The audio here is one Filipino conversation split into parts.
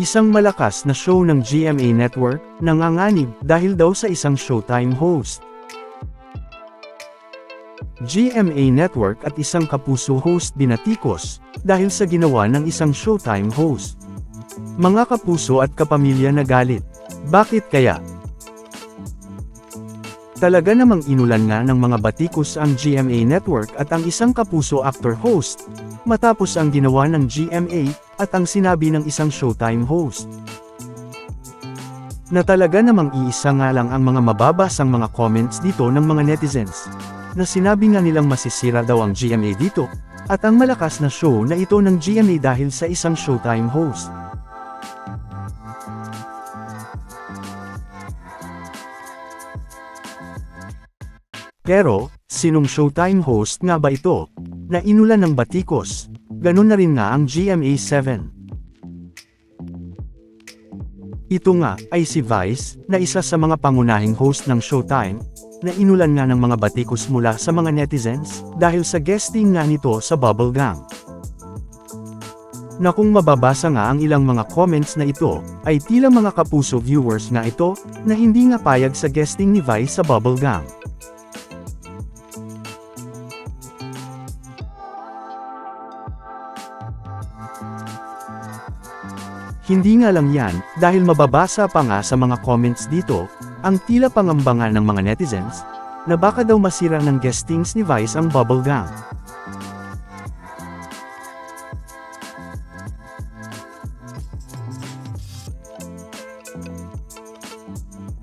Isang malakas na show ng GMA Network, nanganganib dahil daw sa isang Showtime host. GMA Network at isang kapuso host binatikos, dahil sa ginawa ng isang Showtime host. Mga kapuso at kapamilya na galit. Bakit kaya? Talaga namang inulan nga ng mga batikos ang GMA Network at ang isang kapuso actor host, matapos ang ginawa ng GMA, at ang sinabi ng isang Showtime host. Na talaga namang iisa nga lang ang mga mababasang mga comments dito ng mga netizens. Na sinabi nga nilang masisira daw ang GMA dito, at ang malakas na show na ito ng GMA dahil sa isang Showtime host. Pero, sinong Showtime host nga ba ito? Na inulan ng batikos. Ganun na rin nga ang GMA7. Ito nga ay si Vice, na isa sa mga pangunahing host ng Showtime, na inulan nga ng mga batikos mula sa mga netizens, dahil sa guesting nga nito sa Bubble Gang. Na kung mababasa nga ang ilang mga comments na ito, ay tila mga kapuso viewers nga ito, na hindi nga payag sa guesting ni Vice sa Bubble Gang. Hindi nga lang yan, dahil mababasa pa nga sa mga comments dito, ang tila pangambangan ng mga netizens, na baka daw masira ng guestings ni Vice ang Bubble Gang.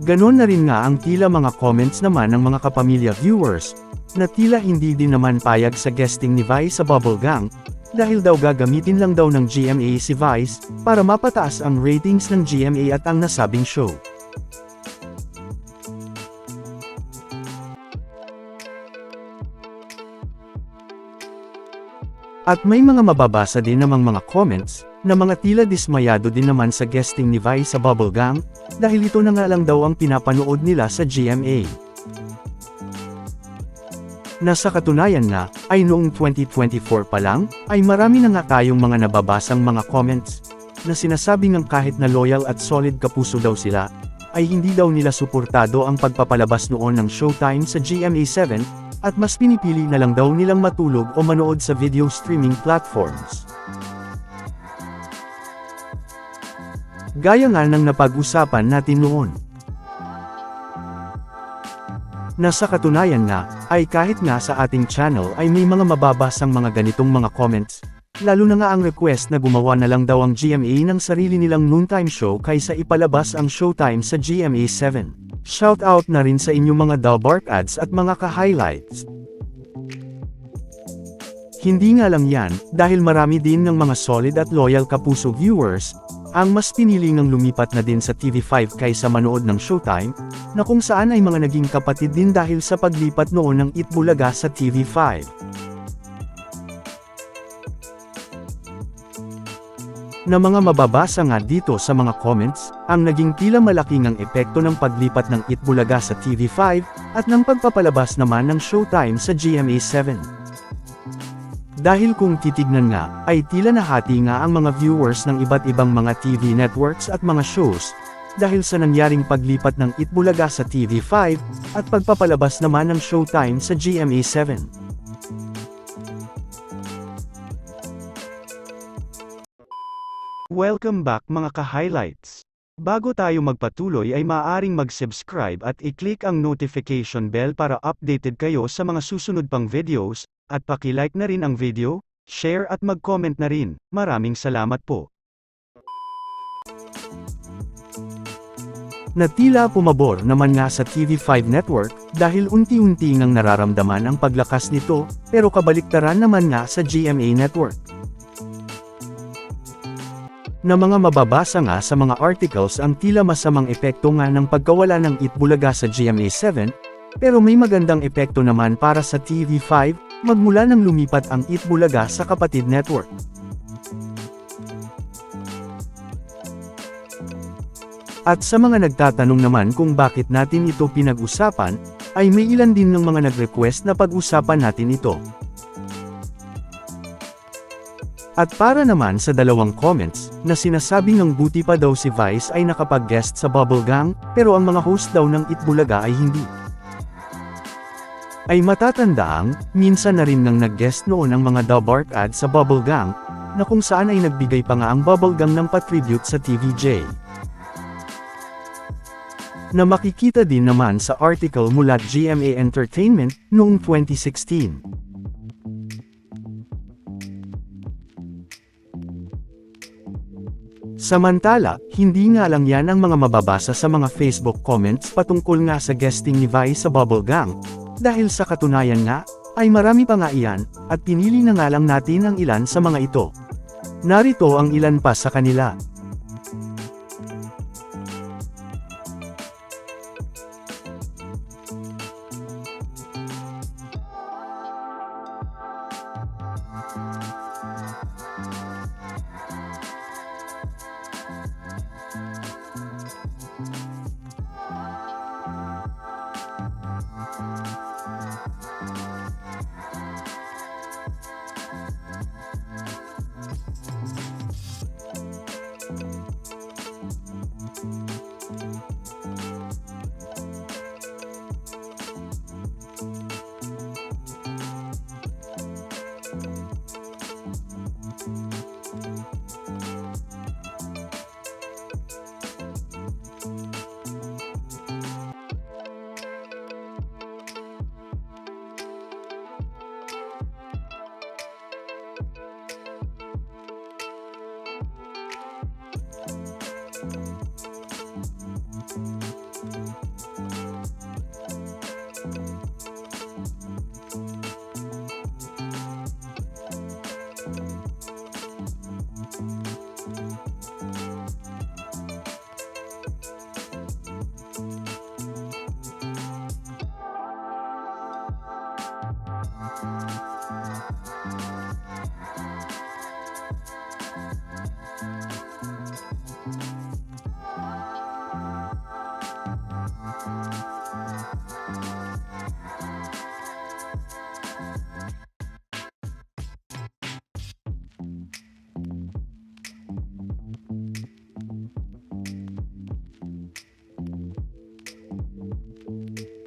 Ganon na rin nga ang tila mga comments naman ng mga kapamilya viewers, na tila hindi din naman payag sa guesting ni Vice sa Bubble Gang, dahil daw gagamitin lang daw ng GMA si Vice, para mapataas ang ratings ng GMA at ang nasabing show. At may mga mababasa din namang mga comments, na mga tila dismayado din naman sa guesting ni Vice sa Bubble Gang, dahil ito na nga lang daw ang pinapanood nila sa GMA. Nasa katunayan na, ay noong 2024 pa lang, ay marami na nga tayong mga nababasang mga comments, na sinasabi ng kahit na loyal at solid kapuso daw sila, ay hindi daw nila suportado ang pagpapalabas noon ng Showtime sa GMA7, at mas pinipili na lang daw nilang matulog o manood sa video streaming platforms. Gaya nga ng napag-usapan natin noon. Nasa katunayan nga, ay kahit nga sa ating channel ay may mga mababasang mga ganitong mga comments, lalo na nga ang request na gumawa na lang daw ang GMA ng sarili nilang noontime show kaysa ipalabas ang showtime sa GMA7. Shoutout na rin sa inyong mga Dalbark ads at mga ka-highlights. Hindi nga lang yan, dahil marami din ng mga solid at loyal kapuso viewers, ang mas pinili ng lumipat na din sa TV5 kaysa manood ng Showtime, na kung saan ay mga naging kapatid din dahil sa paglipat noon ng Itbulaga sa TV5. Na mga mababasa nga dito sa mga comments, ang naging tila malaking ang epekto ng paglipat ng Itbulaga sa TV5, at ng pagpapalabas naman ng Showtime sa GMA7. Dahil kung titignan nga, ay tila nahati nga ang mga viewers ng iba't ibang mga TV networks at mga shows, dahil sa nangyaring paglipat ng Itbulaga sa TV5, at pagpapalabas naman ng Showtime sa GMA7. Welcome back mga ka-highlights! Bago tayo magpatuloy ay maaaring mag-subscribe at i-click ang notification bell para updated kayo sa mga susunod pang videos, at paki-like na rin ang video, share at mag-comment na rin. Maraming salamat po. Natila pumabor naman nga sa TV5 network, dahil unti-unti ngang nararamdaman ang paglakas nito, pero kabaliktaran naman nga sa GMA network. Na mga mababasa nga sa mga articles ang tila masamang epekto nga ng pagkawala ng Itbulaga sa GMA7, pero may magandang epekto naman para sa TV5, magmula nang lumipat ang Itbulaga sa kapatid network. At sa mga nagtatanong naman kung bakit natin ito pinag-usapan, ay may ilan din ng mga nag-request na pag-usapan natin ito. At para naman sa dalawang comments, na sinasabing ng buti pa daw si Vice ay nakapag-guest sa Bubble Gang, pero ang mga host daw ng Itbulaga ay hindi. Ay matatandaang, minsan na rin nang nag-guest noon ang mga Dubart ad sa Bubble Gang, na kung saan ay nagbigay pa nga ang Bubble Gang ng patribute sa TVJ. Na makikita din naman sa article mula GMA Entertainment noong 2016. Samantala, hindi nga lang yan ang mga mababasa sa mga Facebook comments patungkol nga sa guesting ni Vi sa Bubble Gang. Dahil sa katunayan nga, ay marami pa nga iyan, at pinili na nga lang natin ang ilan sa mga ito. Narito ang ilan pa sa kanila.